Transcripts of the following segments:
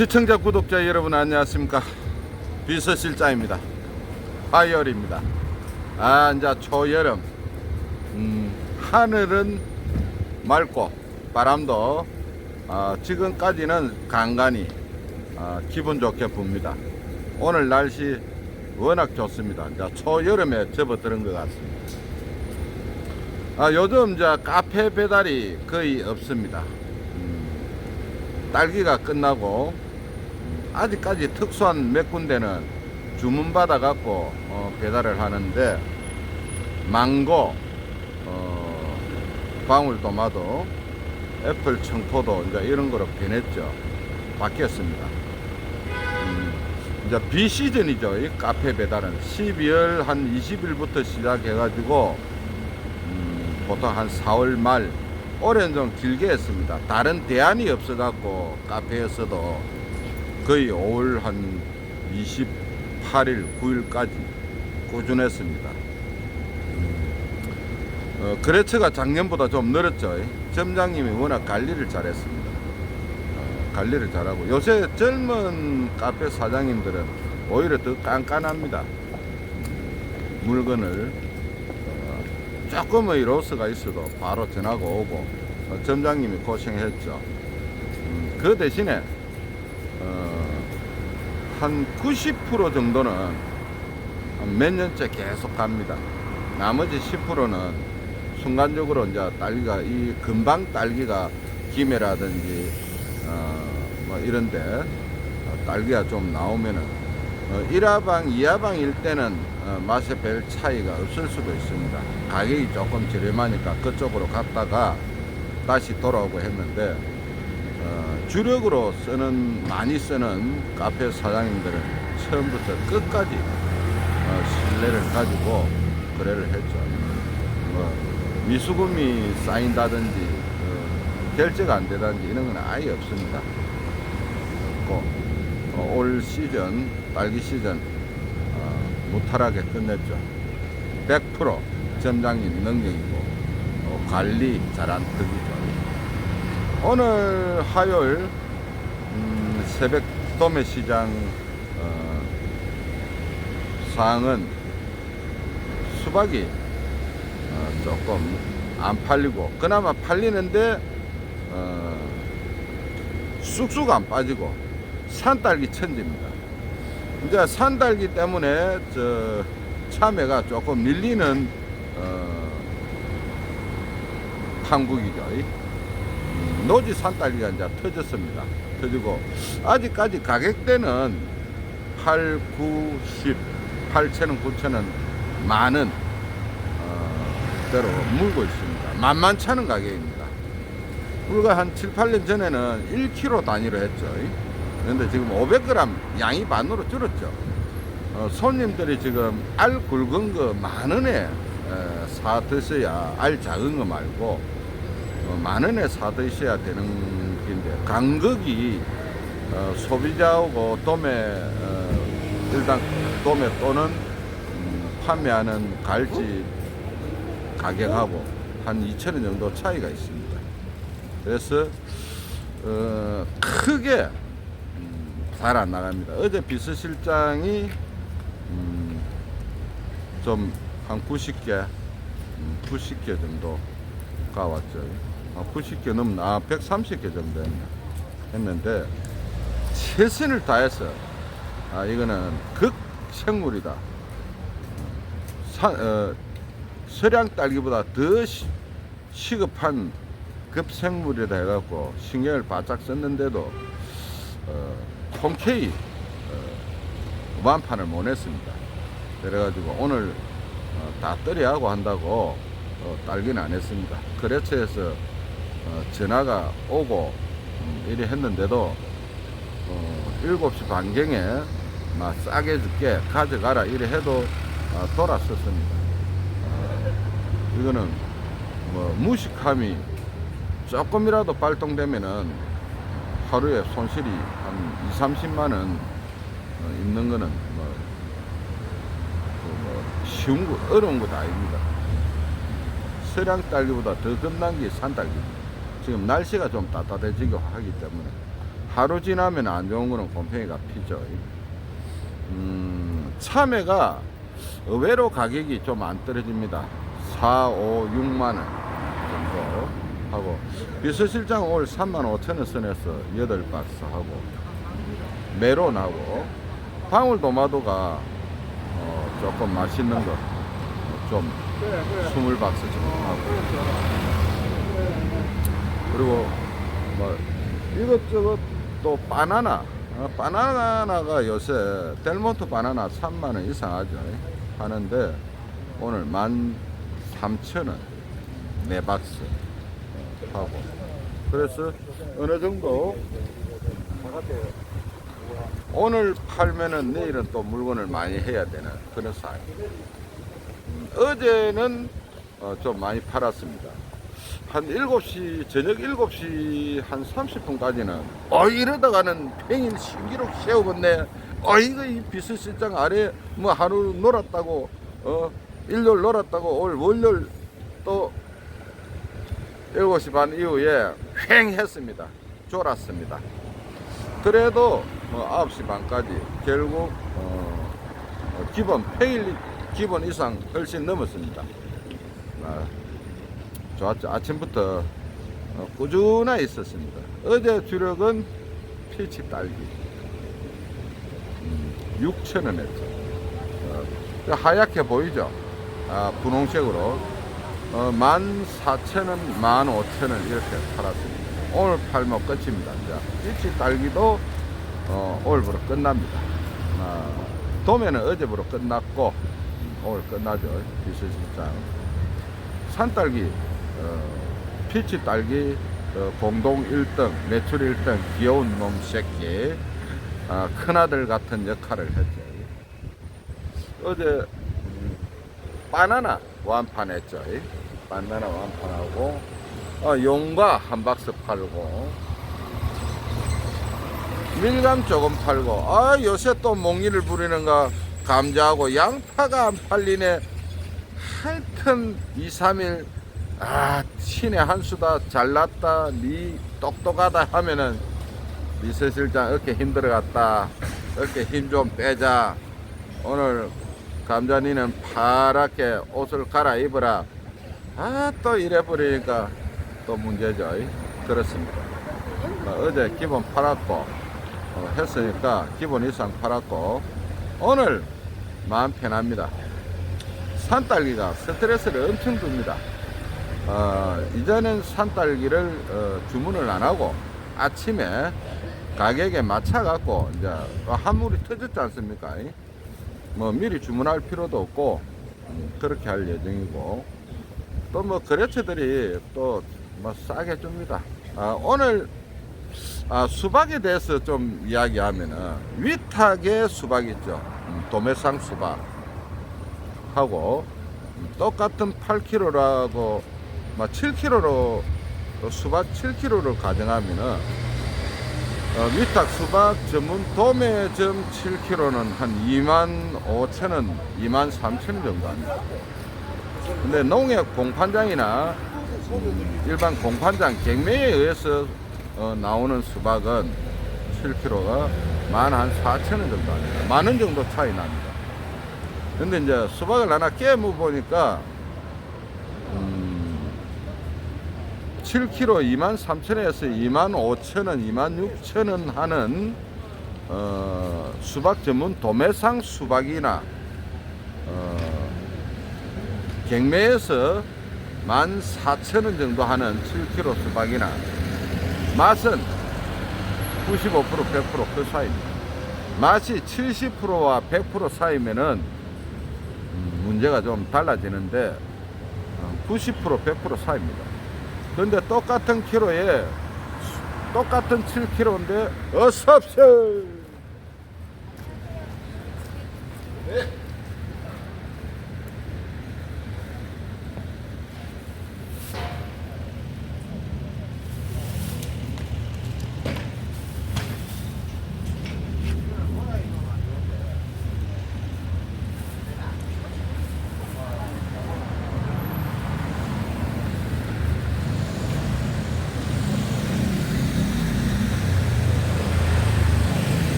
시청자 구독자 여러분 안녕하십니까? 비서실장입니다. 화열입니다. 아 이제 초여름. 음, 하늘은 맑고 바람도 아, 지금까지는 간간히 아, 기분 좋게 붑니다. 오늘 날씨 워낙 좋습니다. 이제 초여름에 접어드는 것 같습니다. 아, 요즘 이제 카페 배달이 거의 없습니다. 딸기가 끝나고 음, 아직까지 특수한 몇 군데는 주문 받아 갖고 어, 배달을 하는데 망고, 어, 방울토마토, 애플 청포도 이제 이런 거로 변했죠. 바뀌었습니다. 음, 이제 비 시즌이죠. 이 카페 배달은 12월 한 20일부터 시작해가지고 음, 보통 한 4월 말 올해는 좀 길게 했습니다. 다른 대안이 없어갖고 카페에서도 거의 5월 한 28일, 9일까지 꾸준했습니다. 어, 거래처가 작년보다 좀 늘었죠. 점장님이 워낙 관리를 잘했습니다. 어, 관리를 잘하고 요새 젊은 카페 사장님들은 오히려 더 깐깐합니다. 물건을 어, 조금의 로스가 있어도 바로 전화가 오고 어, 점장님이 고생했죠. 음, 그 대신에 어, 한 90% 정도는 몇 년째 계속 갑니다. 나머지 10%는 순간적으로 이제 딸기가 이 금방 딸기가 김해라든지 어, 뭐 이런데 어, 딸기가 좀 나오면은 어, 1화방, 2화방일 때는 어, 맛에 별 차이가 없을 수도 있습니다. 가격이 조금 저렴하니까 그쪽으로 갔다가 다시 돌아오고 했는데 어, 주력으로 쓰는 많이 쓰는 카페 사장님들은 처음부터 끝까지 어, 신뢰를 가지고 거래를 했죠. 뭐 미수금이 쌓인다든지 어, 결제가 안 되든지 이런 건 아예 없습니다. 어, 올 시즌 딸기 시즌 어, 무탈하게 끝냈죠. 100% 점장님 능력이고 어, 관리 잘한 덕이죠. 오늘 화요일 음, 새벽 도매 시장 어, 상황은 수박이 어, 조금 안 팔리고 그나마 팔리는데 어, 쑥쑥 안 빠지고 산딸기 천지입니다. 이제 산딸기 때문에 저 참외가 조금 밀리는 어, 한국이죠. 음, 노지 산딸기가 이제 터졌습니다. 터지고 아직까지 가격대는 8, 9, 10, 8천원, 9천원 많은 어, 대로 물고 있습니다. 만만찮은 가격입니다. 불과 한 7, 8년 전에는 1kg 단위로 했죠. 그런데 지금 500g 양이 반으로 줄었죠. 어, 손님들이 지금 알 굵은 거 만 원에 에, 사 드셔야 알 작은 거 말고 어, 만 원에 사 드셔야 되는 긴데 간극이 어, 소비자하고 도매 어, 일단 도매 또는 음, 판매하는 갈지 가격하고 한 2천 원 정도 차이가 있습니다. 그래서 어, 크게 음, 잘안 나갑니다. 어제 비서실장이 음, 좀한 90개, 음, 90개 정도 가 왔죠. 아, 90개 넘나 아, 130개 정도 했네. 했는데 최선을 다해서 아 이거는 극생물이다. 사, 어, 서량 딸기보다 더 시, 시급한 급생물이다 해갖고 신경을 바짝 썼는데도 어, 통쾌히 어, 완판을 못 했습니다. 그래가지고 오늘 어, 다 떨이하고 한다고 어, 딸기는 안 했습니다. 거래처에서 어, 전화가 오고 음, 이래 했는데도 어, 7시 반경에 막 싸게 줄게 가져가라 이래 해도 어, 돌았었습니다. 어, 이거는 뭐 무식함이 조금이라도 발동되면은 하루에 손실이 한 2, 30만 원 어, 있는 거는 뭐, 그뭐 쉬운 거 어려운 것도 아닙니다. 서량 딸기보다 더 겁난 게 산 딸기. 지금 날씨가 좀 따뜻해지고 하기 때문에 하루 지나면 안 좋은 거는 곰팡이가 피죠. 음, 참외가 의외로 가격이 좀 안 떨어집니다. 4, 5, 6만 원 정도 하고 비서실장 올 3만 5천 원 선에서 8박스 하고 메론하고 방울도마도가 어, 조금 맛있는 거좀 20박스 정도 하고 그리고 뭐 이것저것 또 바나나 어, 바나나가 요새 델몬트 바나나 3만원 이상 하죠. 하는데 오늘 13,000원 네 박스 하고. 그래서 어느 정도 오늘 팔면은 내일은 또 물건을 많이 해야 되는 그런 사이 어제는 어, 좀 많이 팔았습니다. 한 7시, 저녁 7시 한 30분까지는, 어, 이러다가는 팽인 신기록 세우겠네. 어, 이거 이 비서실장 아래 뭐 하루 놀았다고, 어, 일요일 놀았다고, 올 월요일 또 7시 반 이후에 횡 했습니다. 졸았습니다. 그래도 뭐 9시 반까지 결국, 어, 어, 기본 페일 기본 이상 훨씬 넘었습니다. 아, 좋았죠. 아침부터 어, 꾸준하게 있었습니다. 어제 주력은 피치 딸기 음, 6천 원 했죠. 어, 그 하얗게 보이죠? 아, 분홍색으로 어, 14,000원, 15,000원 이렇게 팔았습니다. 오늘 팔면 끝입니다. 이제 피치 딸기도 어, 오늘부로 끝납니다. 아, 도매는 어제부로 끝났고 오늘 끝나죠. 비서실장. 산딸기, 어, 피치 딸기 어, 공동 1등, 매출 1등, 귀여운 놈 새끼. 아, 큰아들 같은 역할을 했죠. 어제 음, 바나나 완판 했죠. 바나나 완판하고 어, 용과 한 박스 팔고 밀감 조금 팔고 아 요새 또 몽일을 부리는가 감자하고 양파가 안 팔리네 하여튼 2, 3일 아 신의 한 수다 잘났다 니 똑똑하다 하면은 미세실장 어깨 힘들어갔다 어깨 힘 좀 빼자 오늘 감자니는 파랗게 옷을 갈아입어라 아 또 이래 버리니까 또 문제죠 그렇습니다 어, 어제 기본 팔았고 어, 했으니까 기본 이상 팔았고 오늘 마음 편합니다. 산딸기가 스트레스를 엄청 줍니다. 어, 이전엔 산딸기를 어, 주문을 안 하고 아침에 가격에 맞춰갖고 이제 한물이 터졌지 않습니까? 뭐 미리 주문할 필요도 없고 음, 그렇게 할 예정이고 또 뭐 거래처들이 또 뭐 싸게 줍니다. 아, 오늘 아, 수박에 대해서 좀 이야기하면은 위탁의 수박 있죠. 음, 도매상 수박 하고 음, 똑같은 8kg라고 7kg로 수박 7kg를 가정하면은 어, 위탁 수박 전문 도매점 7kg는 한 2만 5천 원, 2만 3천 원 정도 합니다. 근데 농협 공판장이나 음, 일반 공판장 경매에 의해서 어, 나오는 수박은 7kg가 만 한 4천 원 정도 합니다. 만 원 정도 차이 납니다. 근데 이제 수박을 하나 깨무 보니까 음, 7kg 2만 3천 원에서 2만 5천 원, 2만 6천 원 하는 어, 수박 전문 도매상 수박이나 어, 경매에서 14,000원 정도 하는 7kg 수박이나 맛은 95% 100%그 사이입니다. 맛이 70%와 100% 사이면은 음, 문제가 좀 달라지는데 90% 100% 사이입니다. 그런데 똑같은 키로에 똑같은 7kg인데 어서 오십시오.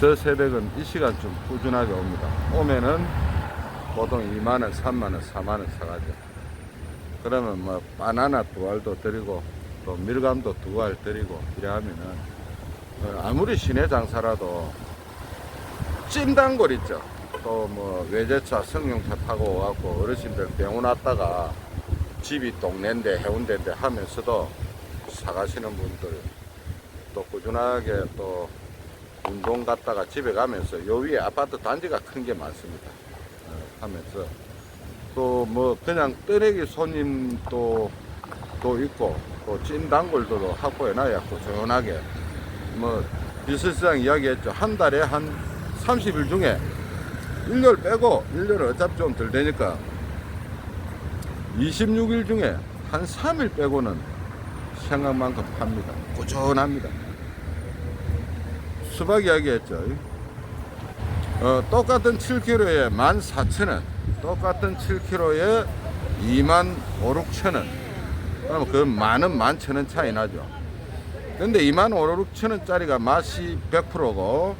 저 새벽은 이 시간쯤 꾸준하게 옵니다. 오면은 보통 2만원, 3만원, 4만원 사가죠. 그러면 뭐 바나나 두 알도 드리고 또 밀감도 두 알 드리고 이래 하면은 어, 아무리 시내 장사라도 찜단골 있죠. 또 뭐 외제차 승용차 타고 와갖고 어르신들 병원 왔다가 집이 동네인데 해운대인데 하면서도 사가시는 분들 또 꾸준하게 또 운동 갔다가 집에 가면서 요 위에 아파트 단지가 큰 게 많습니다. 어, 하면서 또 뭐 그냥 뜨레기 손님도 또 있고 또 찜단골도 확보해 놔야 꾸준하게 뭐 비서시장 이야기했죠. 한 달에 한 30일 중에 일요일 빼고 일요일은 어차피 좀 덜 되니까 26일 중에 한 3일 빼고는 생각만큼 팝니다. 꾸준합니다. 수박 이야기 했죠. 어, 똑같은 7kg에 14,000원, 똑같은 7kg에 2만 5, 6천원. 그럼 그 만원, 만천원 차이 나죠. 근데 2만 5, 6천원짜리가 맛이 100%고,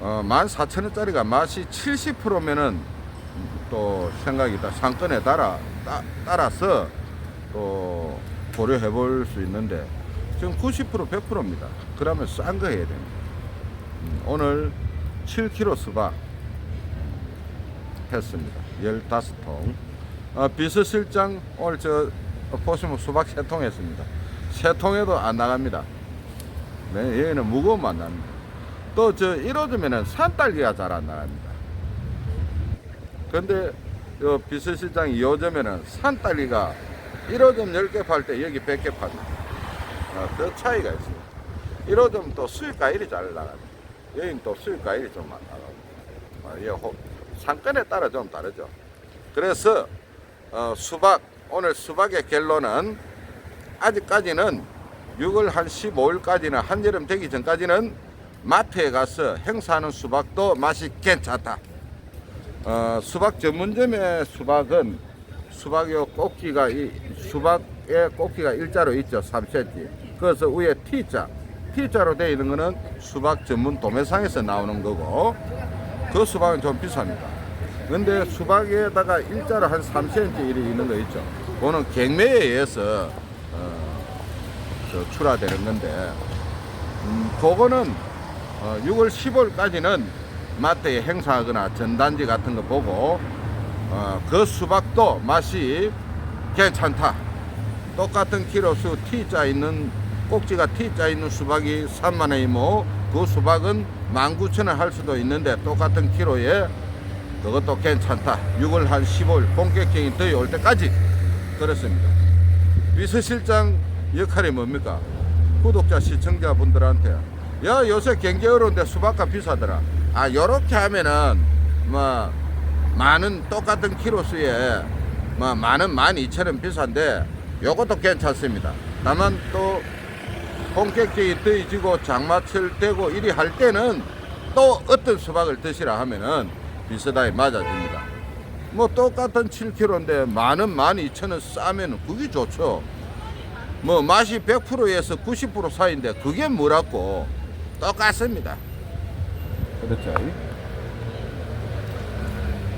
어, 14,000원짜리가 맛이 70%면은 또 생각이 다. 상권에 따라, 따, 따라서 또 고려해 볼 수 있는데, 지금 90% 100%입니다. 그러면 싼 거 해야 됩니다. 음, 오늘 7kg 수박 했습니다. 15통. 어, 비서실장 오늘 저 어, 보시면 수박 3통 했습니다. 3통에도 안 나갑니다. 네, 얘는 무거우면 안 납니다. 또저 1호점에는 산딸기가 잘 안 나갑니다. 근데 요 비서실장 2호점에는 산딸기가 1호점 10개 팔 때 여기 100개 팝니다. 어, 그 차이가 있습니다. 1호점 또 수익 과일이 잘 나갑니다. 수익 과일이 좀 호- 상권에 따라 좀 다르죠. 그래서 어, 수박 오늘 수박의 결론은 아직까지는 6월 한 15일까지는 한여름 되기 전까지는 마트에 가서 행사하는 수박도 맛이 괜찮다. 어, 수박 전문점의 수박은 수박의 꼭지가 이 수박의 꼭지가 일자로 있죠 3cm. 그래서 위에 T자 T자로 되어 있는 거는 수박 전문 도매상에서 나오는 거고 그 수박은 좀 비쌉니다. 근데 수박에다가 일자로 한 3cm 일이 있는 거 있죠. 그거는 경매에 의해서 어, 저 출하되는 건데 음, 그거는 어, 6월 15일까지는 마트에 행사하거나 전단지 같은 거 보고 어, 그 수박도 맛이 괜찮다. 똑같은 키로수 T자 있는 꼭지가 T자 있는 수박이 3만 원이고 그 수박은 19,000원 할 수도 있는데 똑같은 키로에 그것도 괜찮다. 6월 한 15일 본격적인 더위 올 때까지 그렇습니다. 비서실장 역할이 뭡니까? 구독자 시청자분들한테 야 요새 경기 어려운데 수박값 비싸더라. 아 요렇게 하면은 뭐 많은 똑같은 키로수에 뭐 많은 12,000원 비싼데 요것도 괜찮습니다. 다만 또 본격적인 더위 지고 장마철 되고 이리 할 때는 또 어떤 수박을 드시라 하면은 비슷하게 맞아줍니다. 뭐 똑같은 7kg인데 만원 12,000원 싸면 그게 좋죠. 뭐 맛이 100%에서 90% 사이인데 그게 뭐라고 똑같습니다. 그렇죠.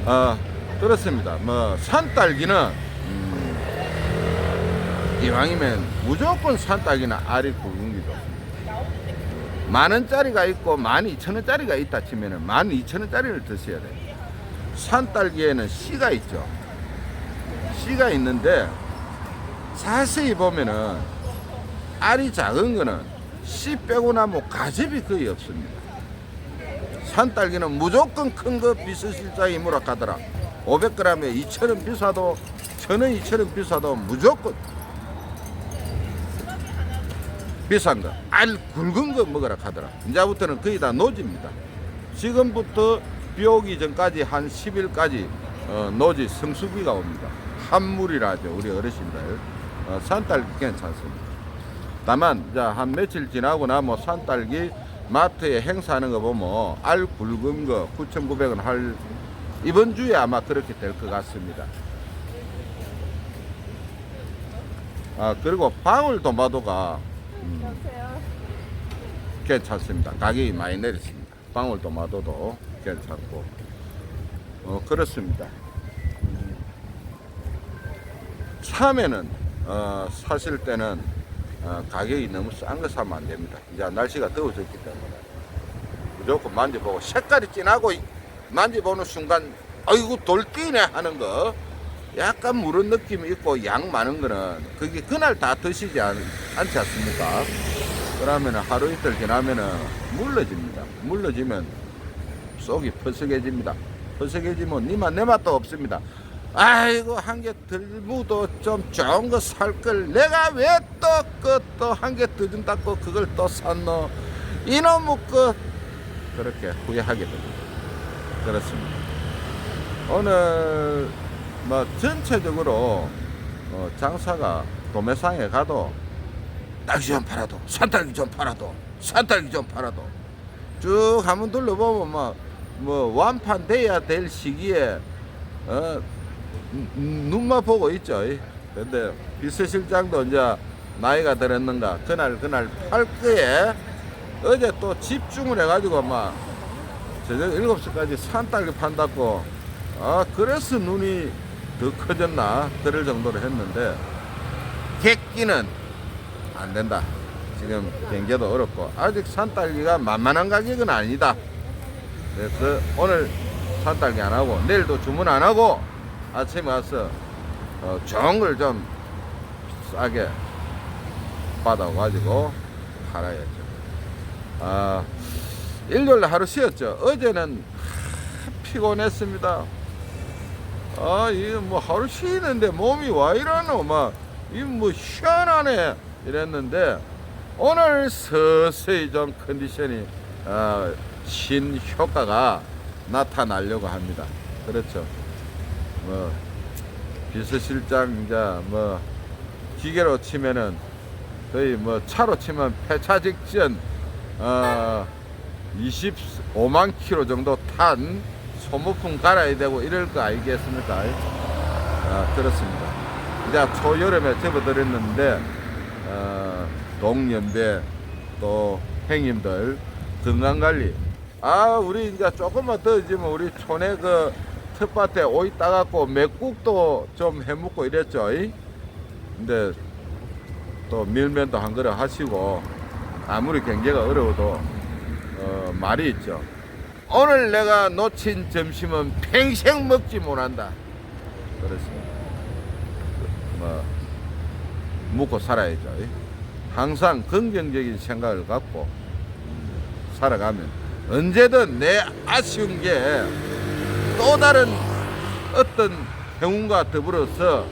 아 그렇습니다. 뭐 산딸기는 음, 이왕이면 무조건 산딸기나 알이 굵은 게 좋습니다. 만 원짜리가 있고 만 이천 원짜리가 있다 치면은 만 이천 원짜리를 드셔야 돼요. 산딸기에는 씨가 있죠. 씨가 있는데 자세히 보면은 알이 작은 거는 씨 빼고 나면 가집이 거의 없습니다. 산딸기는 무조건 큰 거 비서실장이 뭐라 하더라. 500g에 2,000원 비싸도 1,000원, 2,000원 비싸도 무조건 비싼 거. 알 굵은 거 먹으라 하더라. 이제부터는 거의 다 노지입니다. 지금부터 비 오기 전까지 한 10일까지 어, 노지 성수기가 옵니다. 한물이라 하죠. 우리 어르신들. 어, 산딸기 괜찮습니다. 다만 자, 한 며칠 지나고 나뭐 산딸기 마트에 행사하는 거 보면 알 굵은 거 9,900원 할 이번 주에 아마 그렇게 될 것 같습니다. 아 그리고 방울 도마도가 음, 괜찮습니다. 가격이 많이 내렸습니다. 방울토마토도 괜찮고 어 그렇습니다. 참외는 어, 사실 때는 어, 가격이 너무 싼 거 사면 안 됩니다. 이제 날씨가 더워졌기 때문에 무조건 만져보고 색깔이 진하고 이- 만져보는 순간 아이고 돌 뛰네 하는 거 약간 무른 느낌이 있고 양 많은 거는 그게 그날 다 드시지 않, 않지 않습니까? 그러면 하루 이틀 지나면은 물러집니다. 물러지면 속이 퍼석해집니다. 퍼석해지면 니만 내 맛도 없습니다. 아이고 한 개 들무도 좀 좋은 거 살 걸 내가 왜 또 그또 한개더 준다고 그걸 또 샀노 이놈의 그 그렇게 후회하게 됩니다. 그렇습니다. 오늘 뭐 전체적으로 어, 장사가 도매상에 가도 딸기 좀 팔아도 산딸기 좀 팔아도 산딸기 좀 팔아도 쭉 한번 둘러보면 뭐, 뭐 완판돼야 될 시기에 어, 눈- 눈만 보고 있죠. 근데 비서실장도 이제 나이가 들었는가 그날 그날 팔 거에 어제 또 집중을 해가지고 막 저녁 7시까지 산딸기 판다고 아 그래서 눈이 더 커졌나 그럴 정도로 했는데 객기는 안 된다 지금 경제도 어렵고 아직 산딸기가 만만한 가격은 아니다 그래서 오늘 산딸기 안 하고 내일도 주문 안 하고 아침에 와서 어, 좋은 걸 좀 싸게 받아가지고 팔아야죠 아 일요일 하루 쉬었죠. 어제는 피곤했습니다. 아, 이거 뭐 하루 쉬는데 몸이 와 이러노? 막, 이뭐 시원하네. 이랬는데, 오늘 서서히 좀 컨디션이, 아, 신 효과가 나타나려고 합니다. 그렇죠. 뭐, 비서실장, 이제 뭐, 기계로 치면은 거의 뭐 차로 치면 폐차 직전, 어, 25만 킬로 정도 탄 소모품 갈아야 되고 이럴 거 알겠습니까? 아, 그렇습니다. 이제 초여름에 접어드렸는데, 어, 동년배 또 행님들 건강관리. 아, 우리 이제 조금만 더 있으면 우리 촌에 그 텃밭에 오이 따갖고 맥국도 좀 해먹고 이랬죠. 이? 근데 또 밀면도 한 그릇 하시고 아무리 경제가 어려워도 어, 말이 있죠. 오늘 내가 놓친 점심은 평생 먹지 못한다. 그렇습니다. 뭐 묵고 살아야죠. 항상 긍정적인 생각을 갖고 살아가면 언제든 내 아쉬운 게 또 다른 어떤 행운과 더불어서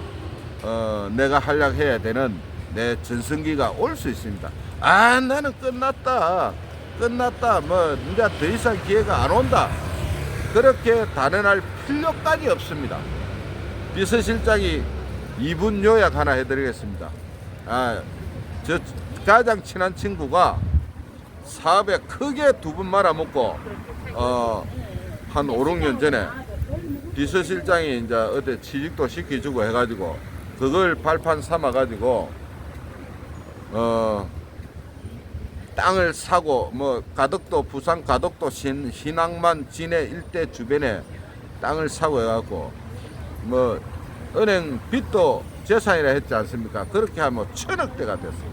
어, 내가 활약해야 되는 내 전성기가 올 수 있습니다. 아 나는 끝났다. 끝났다. 뭐 이제 더 이상 기회가 안 온다. 그렇게 단언할 필요까지 없습니다. 비서실장이 2분 요약 하나 해드리겠습니다. 아, 저 가장 친한 친구가 사업에 크게 두번 말아먹고 어, 한 5, 6년 전에 비서실장이 이제 어디 취직도 시켜주고 해가지고 그걸 발판 삼아가지고 어 땅을 사고 뭐 가덕도 부산 가덕도 신, 신항만 진해 일대 주변에 땅을 사고 해갖고 뭐 은행 빚도 재산이라 했지 않습니까? 그렇게 하면 천억대가 됐어요.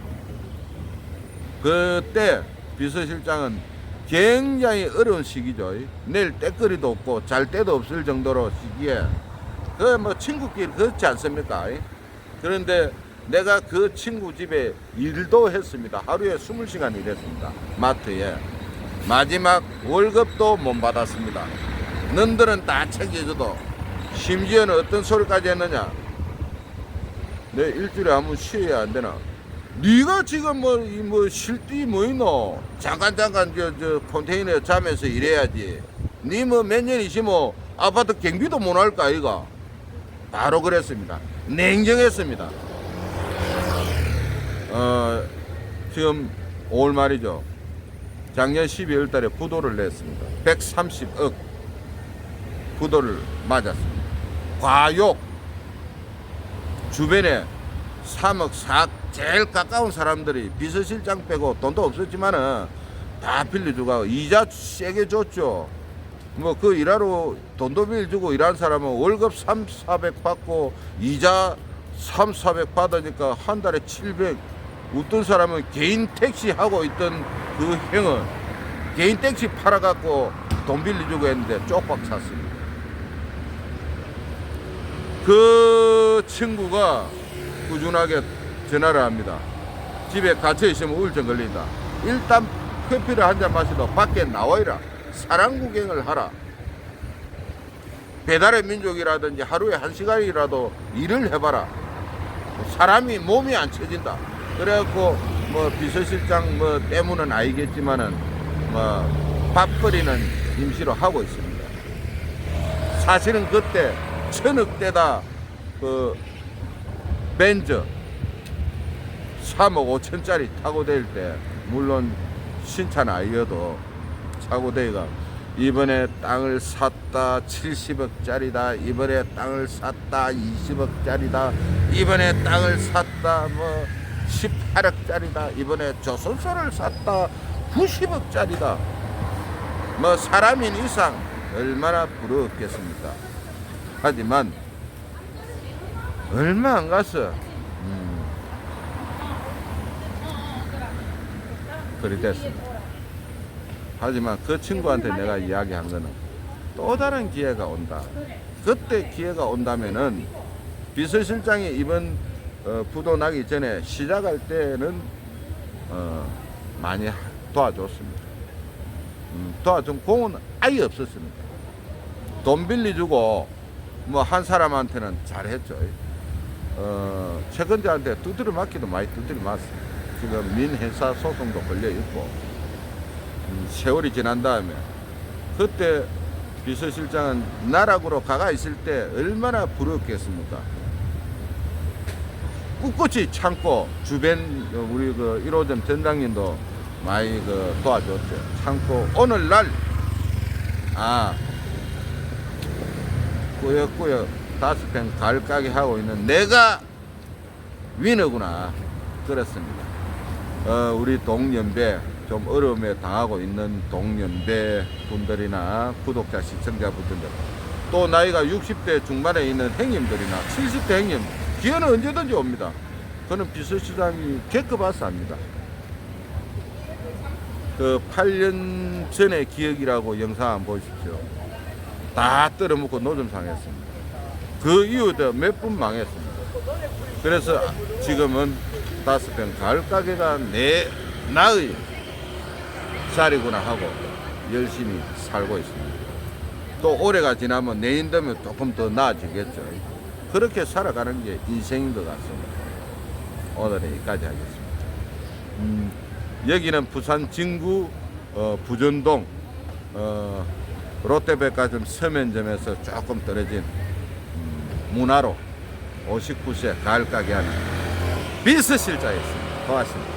그때 비서실장은 굉장히 어려운 시기죠. 내일 때거리도 없고 잘 데도 없을 정도로 시기에 그 뭐 친구끼리 그렇지 않습니까? 그런데 내가 그 친구 집에 일도 했습니다. 하루에 20시간 일했습니다. 마트에. 마지막 월급도 못 받았습니다. 너들은 다 챙겨줘도 심지어는 어떤 소리까지 했느냐? 내 일주일에 한 번 쉬어야 안 되나? 네가 지금 뭐, 이 뭐, 실띠 뭐 있노? 잠깐, 잠깐, 저, 저, 컨테이너에 자면서 일해야지. 네 뭐 몇 년이지 뭐, 아파트 경비도 못 할까, 아이가? 바로 그랬습니다. 냉정했습니다. 어, 지금 5월 말이죠. 작년 12월 달에 부도를 냈습니다. 130억 부도를 맞았습니다. 과욕 주변에 3억 4억 제일 가까운 사람들이 비서실장 빼고 돈도 없었지만은 다 빌려주고 이자 세게 줬죠. 뭐 그 일하러 돈도 빌려주고 일하는 사람은 월급 3, 400 받고 이자 3, 400 받으니까 한 달에 700 어떤 사람은 개인 택시 하고 있던 그 형은 개인 택시 팔아갖고 돈 빌려주고 했는데 쪽박 찼습니다. 그 친구가 꾸준하게 전화를 합니다. 집에 갇혀 있으면 우울증 걸린다. 일단 커피를 한 잔 마시다 밖에 나와이라. 사랑 구경을 하라. 배달의 민족이라든지 하루에 한 시간이라도 일을 해봐라. 사람이 몸이 안 처진다. 그래갖고 뭐 비서실장 뭐 때문은 알겠지만은 뭐 밥벌이는 임시로 하고 있습니다. 사실은 그때 천억대다 그 벤저 3억 5천짜리 타고 다닐 때 물론 신차는 아니어도 차고 대가 이번에 땅을 샀다 70억짜리다 이번에 땅을 샀다 20억짜리다 이번에 땅을 샀다 뭐 18억짜리다. 이번에 조선소를 샀다. 90억짜리다. 뭐 사람인 이상 얼마나 부러웠겠습니까? 하지만 얼마 안 갔어. 음, 그리 됐습니다. 하지만 그 친구한테 내가 이야기한 거는 또 다른 기회가 온다. 그때 기회가 온다면은 비서실장이 이번 어, 부도 나기 전에 시작할 때는 어, 많이 도와줬습니다. 음, 도와준 공은 아예 없었습니다. 돈 빌려주고 뭐 한 사람한테는 잘했죠. 어, 최근자한테 두드려 맞기도 많이 두드려 맞습니다. 지금 민회사 소송도 걸려 있고 음, 세월이 지난 다음에 그때 비서실장은 나락으로 가가 있을 때 얼마나 부럽겠습니까? 꿋꿋이 참고 주변 어, 우리 그 1호점 전장님도 많이 그 도와줬죠. 참고 오늘날 아 꾸역꾸역 다섯 평 가게 하고 있는 내가 위너구나 그렇습니다. 어, 우리 동년배 좀 어려움에 당하고 있는 동년배 분들이나 구독자 시청자 분들 또 나이가 60대 중반에 있는 형님들이나 70대 형님 기회는 언제든지 옵니다. 그는 비서실장이 겪어봐서 압니다. 그 8년 전의 기억이라고 영상 한번 보십시오. 다 떨어먹고 노점 상했습니다. 그 이후에 몇 분 망했습니다. 그래서 지금은 다섯 평 가을 가게가 내 나의 자리구나 하고 열심히 살고 있습니다. 또 올해가 지나면 내년 되면 조금 더 나아지겠죠. 그렇게 살아가는 게 인생인 것 같습니다. 오늘은 여기까지 하겠습니다. 음, 여기는 부산 진구 어, 부전동 어, 롯데백화점 서면점에서 조금 떨어진 음, 문화로 59세 가을 가게 하는 비서실장이었습니다. 고맙습니다.